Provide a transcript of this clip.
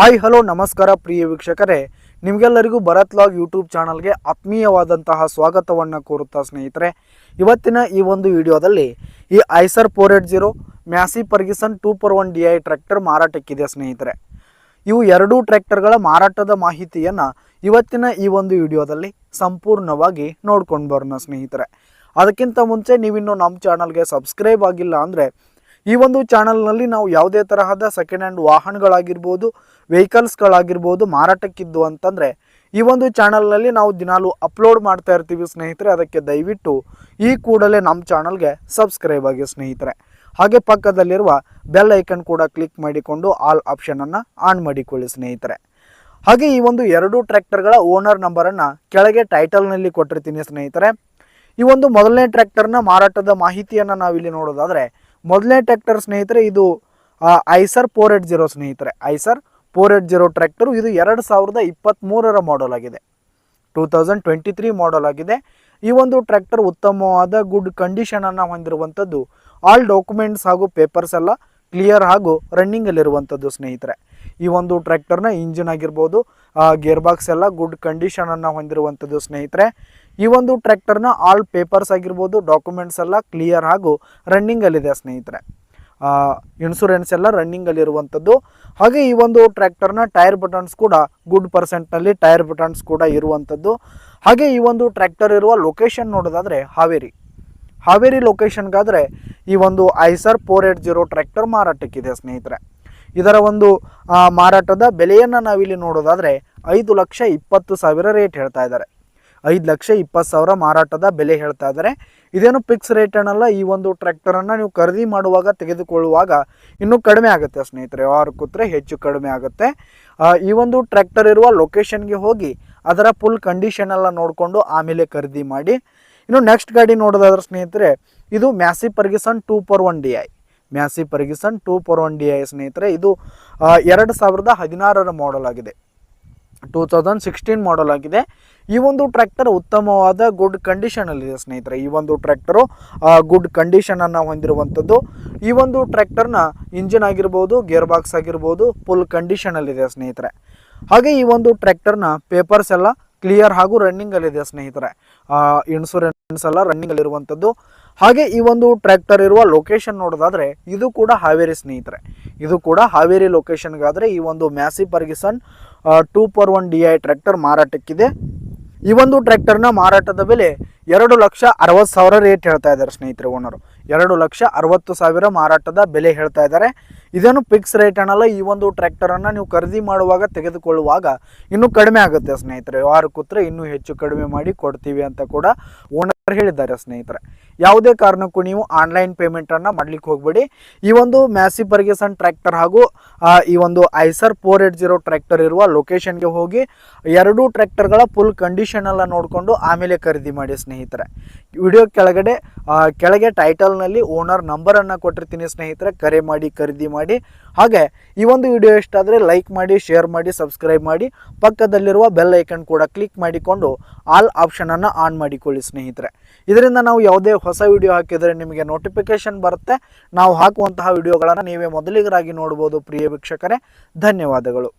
Hi, hello, ನಮಸ್ಕಾರ ಪ್ರಿಯ ವೀಕ್ಷಕರೇ. ನಿಮಗೆಲ್ಲರಿಗೂ ಭರತ್ ಲಾಗ್ ಯೂಟ್ಯೂಬ್ ಚಾನಲ್ಗೆ ಆತ್ಮೀಯವಾದಂತಹ ಸ್ವಾಗತವನ್ನು ಕೋರುತ್ತಾ ಸ್ನೇಹಿತರೆ. ಇವತ್ತಿನ ಈ ಒಂದು ವಿಡಿಯೋದಲ್ಲಿ ಈ Eicher four eight zero Massey Ferguson two four one D I tractor ಮಾರಾಟಕ್ಕಿದೆ ಸ್ನೇಹಿತರೆ. ಇವು ಎರಡೂ ಟ್ರ್ಯಾಕ್ಟರ್ಗಳ ಮಾರಾಟದ ಮಾಹಿತಿಯನ್ನು ಇವತ್ತಿನ ಈ ಒಂದು ವಿಡಿಯೋದಲ್ಲಿ ಸಂಪೂರ್ಣವಾಗಿ ನೋಡ್ಕೊಂಡು ಬರೋಣ ಸ್ನೇಹಿತರೆ. ಅದಕ್ಕಿಂತ ಮುಂಚೆ ನೀವಿನ್ನು ನಮ್ಮ ಚಾನಲ್ಗೆ ಸಬ್ಸ್ಕ್ರೈಬ್ ಆಗಿಲ್ಲ ಅಂದರೆ ಈ ಒಂದು ಚಾನಲ್ನಲ್ಲಿ ನಾವು ಯಾವುದೇ ತರಹದ ಸೆಕೆಂಡ್ ಹ್ಯಾಂಡ್ ವಾಹನಗಳಾಗಿರ್ಬೋದು ವೆಹಿಕಲ್ಸ್ಗಳಾಗಿರ್ಬೋದು ಮಾರಾಟಕ್ಕಿದ್ದು ಅಂತಂದರೆ, ಈ ಒಂದು ಚಾನಲ್ನಲ್ಲಿ ನಾವು ದಿನಾಲು ಅಪ್ಲೋಡ್ ಮಾಡ್ತಾ ಇರ್ತೀವಿ ಸ್ನೇಹಿತರೆ, ಅದಕ್ಕೆ ದಯವಿಟ್ಟು ಈ ಕೂಡಲೇ ನಮ್ಮ ಚಾನಲ್ಗೆ ಸಬ್ಸ್ಕ್ರೈಬ್ ಆಗಿ ಸ್ನೇಹಿತರೆ. ಹಾಗೆ ಪಕ್ಕದಲ್ಲಿರುವ ಬೆಲ್ ಐಕನ್ ಕೂಡ ಕ್ಲಿಕ್ ಮಾಡಿಕೊಂಡು ಆಲ್ ಆಪ್ಷನನ್ನು ಆನ್ ಮಾಡಿಕೊಳ್ಳಿ ಸ್ನೇಹಿತರೆ. ಹಾಗೆ ಈ ಒಂದು ಎರಡು ಟ್ರ್ಯಾಕ್ಟರ್ಗಳ ಓನರ್ ನಂಬರನ್ನು ಕೆಳಗೆ ಟೈಟಲ್ನಲ್ಲಿ ಕೊಟ್ಟಿರ್ತೀನಿ ಸ್ನೇಹಿತರೆ. ಈ ಒಂದು ಮೊದಲನೇ ಟ್ರ್ಯಾಕ್ಟರ್ನ ಮಾರಾಟದ ಮಾಹಿತಿಯನ್ನು ನಾವಿಲ್ಲಿ ನೋಡೋದಾದರೆ ಮೊದಲನೇ ಟ್ರ್ಯಾಕ್ಟರ್ ಸ್ನೇಹಿತರೆ, ಇದು ಐಸರ್ ಫೋರ್ ಏಟ್ ಜೀರೋ ಸ್ನೇಹಿತರೆ. Eicher four eight zero tractor, ಇದು ಎರಡು ಸಾವಿರದ ಇಪ್ಪತ್ತ್ಮೂರರ ಮಾಡಲ್ ಆಗಿದೆ. Two thousand twenty three model ಆಗಿದೆ. ಈ ಒಂದು ಟ್ರ್ಯಾಕ್ಟರ್ ಉತ್ತಮವಾದ ಗುಡ್ ಕಂಡೀಷನನ್ನು ಹೊಂದಿರುವಂಥದ್ದು ಆಲ್ ಡಾಕ್ಯುಮೆಂಟ್ಸ್ ಹಾಗೂ ಪೇಪರ್ಸ್ ಎಲ್ಲ ಕ್ಲಿಯರ್ ಹಾಗೂ ರನ್ನಿಂಗಲ್ಲಿರುವಂಥದ್ದು ಸ್ನೇಹಿತರೆ. ಈ ಒಂದು ಟ್ರ್ಯಾಕ್ಟರ್ನ ಇಂಜಿನ್ ಆಗಿರ್ಬೋದು ಗೇರ್ ಬಾಕ್ಸ್ ಎಲ್ಲ ಗುಡ್ ಕಂಡೀಷನನ್ನು ಹೊಂದಿರುವಂಥದ್ದು ಸ್ನೇಹಿತರೆ. ಈ ಒಂದು ಟ್ರ್ಯಾಕ್ಟರ್ನ ಆಲ್ ಪೇಪರ್ಸ್ ಆಗಿರ್ಬೋದು ಡಾಕ್ಯುಮೆಂಟ್ಸ್ ಎಲ್ಲ ಕ್ಲಿಯರ್ ಹಾಗೂ ರನ್ನಿಂಗಲ್ಲಿದೆ ಸ್ನೇಹಿತರೆ. ಇನ್ಶೂರೆನ್ಸ್ ಎಲ್ಲ ರನ್ನಿಂಗಲ್ಲಿರುವಂಥದ್ದು ಹಾಗೆ ಈ ಒಂದು ಟ್ರ್ಯಾಕ್ಟರ್ನ ಟೈರ್ ಬಟನ್ಸ್ ಕೂಡ ಗುಡ್ ಪರ್ಸೆಂಟ್ನಲ್ಲಿ ಟೈರ್ ಬಟನ್ಸ್ ಕೂಡ ಇರುವಂಥದ್ದು. ಹಾಗೆ ಈ ಒಂದು ಟ್ರ್ಯಾಕ್ಟರ್ ಇರುವ ಲೊಕೇಶನ್ ನೋಡೋದಾದರೆ ಹಾವೇರಿ. ಹಾವೇರಿ ಲೊಕೇಶನ್ಗಾದರೆ ಈ ಒಂದು Eicher four eight zero tractor ಮಾರಾಟಕ್ಕಿದೆ ಸ್ನೇಹಿತರೆ. ಇದರ ಒಂದು ಮಾರಾಟದ ಬೆಲೆಯನ್ನು ನಾವಿಲ್ಲಿ ನೋಡೋದಾದರೆ ಐದು ಲಕ್ಷ ಇಪ್ಪತ್ತು ಸಾವಿರ ರೇಟ್ ಹೇಳ್ತಾ ಇದ್ದಾರೆ. ಐದು ಲಕ್ಷ ಇಪ್ಪತ್ತು ಸಾವಿರ ಮಾರಾಟದ ಬೆಲೆ ಹೇಳ್ತಾ ಇದ್ದಾರೆ. ಇದೇನು ಫಿಕ್ಸ್ ರೇಟ್ ಅನ್ನಲ್ಲ, ಈ ಒಂದು ಟ್ರ್ಯಾಕ್ಟರನ್ನು ನೀವು ಖರೀದಿ ಮಾಡುವಾಗ ತೆಗೆದುಕೊಳ್ಳುವಾಗ ಇನ್ನೂ ಕಡಿಮೆ ಆಗುತ್ತೆ ಸ್ನೇಹಿತರೆ. ಯಾರು ಕೂತ್ರೆ ಹೆಚ್ಚು ಕಡಿಮೆ ಆಗುತ್ತೆ. ಈ ಒಂದು ಟ್ರ್ಯಾಕ್ಟರ್ ಇರುವ ಲೊಕೇಶನ್ಗೆ ಹೋಗಿ ಅದರ ಫುಲ್ ಕಂಡೀಷನ್ ಎಲ್ಲ ನೋಡಿಕೊಂಡು ಆಮೇಲೆ ಖರೀದಿ ಮಾಡಿ. ಇನ್ನು ನೆಕ್ಸ್ಟ್ ಗಾಡಿ ನೋಡೋದಾದ್ರೆ ಸ್ನೇಹಿತರೆ, ಇದು Massey Ferguson two per one D I Massey Ferguson two per one D I ಸ್ನೇಹಿತರೆ, ಇದು ಎರಡು ಸಾವಿರದ ಹದಿನಾರರ ಮಾಡಲ್ ಆಗಿದೆ. ಟೂ ತೌಸಂಡ್ ಸಿಕ್ಸ್ಟೀನ್ ಮಾಡಲ್ ಆಗಿದೆ. ಈ ಒಂದು ಟ್ರ್ಯಾಕ್ಟರ್ ಉತ್ತಮವಾದ ಗುಡ್ ಕಂಡೀಷನಲ್ಲಿದೆ ಸ್ನೇಹಿತರೆ. ಈ ಒಂದು ಟ್ರ್ಯಾಕ್ಟರು ಗುಡ್ ಕಂಡೀಷನನ್ನು ಹೊಂದಿರುವಂಥದ್ದು. ಈ ಒಂದು ಟ್ರ್ಯಾಕ್ಟರ್ನ ಇಂಜಿನ್ ಆಗಿರ್ಬೋದು ಗೇರ್ ಬಾಕ್ಸ್ ಆಗಿರ್ಬೋದು ಫುಲ್ ಕಂಡೀಷನಲ್ಲಿದೆ ಸ್ನೇಹಿತರೆ. ಹಾಗೆ ಈ ಒಂದು ಟ್ರ್ಯಾಕ್ಟರ್ನ ಪೇಪರ್ಸ್ ಎಲ್ಲ ಕ್ಲಿಯರ್ ಹಾಗೂ ರನ್ನಿಂಗಲ್ಲಿದೆ ಸ್ನೇಹಿತರೆ. ಇನ್ಸೂರೆನ್ಸ್ ಎಲ್ಲ ರನ್ನಿಂಗಲ್ಲಿರುವಂಥದ್ದು ಹಾಗೆ ಈ ಒಂದು ಟ್ರ್ಯಾಕ್ಟರ್ ಇರುವ ಲೊಕೇಶನ್ ನೋಡೋದಾದರೆ ಇದು ಕೂಡ ಹಾವೇರಿ ಸ್ನೇಹಿತರೆ. ಇದು ಕೂಡ ಹಾವೇರಿ ಲೊಕೇಶನ್ಗಾದರೆ ಈ ಒಂದು Massey Ferguson two per one D I tractor ಮಾರಾಟಕ್ಕಿದೆ. ಈ ಒಂದು ಟ್ರ್ಯಾಕ್ಟರ್ನ ಮಾರಾಟದ ಬೆಲೆ ಎರಡು ಲಕ್ಷ ಅರವತ್ತು ಸಾವಿರ ರೇಟ್ ಹೇಳ್ತಾ ಇದ್ದಾರೆ ಸ್ನೇಹಿತರೆ ಓನರು ಎರಡು ಲಕ್ಷ ಅರವತ್ತು ಸಾವಿರ ಮಾರಾಟದ ಬೆಲೆ ಹೇಳ್ತಾ ಇದ್ದಾರೆ. ಇದೇನು ಫಿಕ್ಸ್ ರೇಟ್ ಅನ್ನಲ್ಲ, ಈ ಒಂದು ಟ್ರ್ಯಾಕ್ಟರನ್ನು ನೀವು ಖರೀದಿ ಮಾಡುವಾಗ ತೆಗೆದುಕೊಳ್ಳುವಾಗ ಇನ್ನೂ ಕಡಿಮೆ ಆಗುತ್ತೆ ಸ್ನೇಹಿತರೆ. ವಾರ ಕೂತ್ರೆ ಇನ್ನೂ ಹೆಚ್ಚು ಕಡಿಮೆ ಮಾಡಿ ಕೊಡ್ತೀವಿ ಅಂತ ಕೂಡ ಓನರ್ ಹೇಳಿದ್ದಾರೆ ಸ್ನೇಹಿತರೆ. ಯಾವುದೇ ಕಾರಣಕ್ಕೂ ನೀವು ಆನ್ಲೈನ್ ಪೇಮೆಂಟನ್ನು ಮಾಡ್ಲಿಕ್ಕೆ ಹೋಗಬೇಡಿ. ಈ ಒಂದು ಮ್ಯಾಸಿ ಬರ್ಗೇಸನ್ ಟ್ರ್ಯಾಕ್ಟರ್ ಹಾಗೂ ಈ ಒಂದು Eicher four eight zero tractor ಇರುವ ಲೊಕೇಶನ್ಗೆ ಹೋಗಿ, ಎರಡೂ ಟ್ರ್ಯಾಕ್ಟರ್ಗಳ ಫುಲ್ ಕಂಡೀಷನ್ ಎಲ್ಲ ನೋಡಿಕೊಂಡು ಆಮೇಲೆ ಖರೀದಿ ಮಾಡಿ ಸ್ನೇಹಿತರೆ. ವಿಡಿಯೋ ಕೆಳಗಡೆ ಕೆಳಗೆ ಟೈಟಲ್ನಲ್ಲಿ ಓನರ್ ನಂಬರನ್ನು ಕೊಟ್ಟಿರ್ತೀನಿ ಸ್ನೇಹಿತರೆ. ಕರೆ ಮಾಡಿ, ಖರೀದಿ ಮಾಡಿ. ಹಾಗೆ, ಈ ಒಂದು ವಿಡಿಯೋ ಇಷ್ಟ ಆದರೆ ಲೈಕ್ ಮಾಡಿ ಶೇರ್ ಮಾಡಿ ಸಬ್ಸ್ಕ್ರೈಬ್ ಮಾಡಿ. ಪಕ್ಕದಲ್ಲಿರುವ ಬೆಲ್ ಐಕನ್ ಕೂಡ ಕ್ಲಿಕ್ ಮಾಡಿಕೊಂಡು ಆಲ್ ಆಪ್ಷನನ್ನು ಆನ್ ಮಾಡಿಕೊಳ್ಳಿ ಸ್ನೇಹಿತರೆ. ಇದರಿಂದ ನಾವು ಯಾವುದೇ ಹೊಸ ವಿಡಿಯೋ ಹಾಕಿದರೆ ನಿಮಗೆ ನೋಟಿಫಿಕೇಶನ್ ಬರುತ್ತೆ. ನಾವು ಹಾಕುವಂತಹ ವಿಡಿಯೋಗಳನ್ನು ನೀವೇ ಮೊದಲಿಗರಾಗಿ ನೋಡ್ಬೋದು, ಪ್ರಿಯ ವೀಕ್ಷಕರೇ. ಧನ್ಯವಾದಗಳು.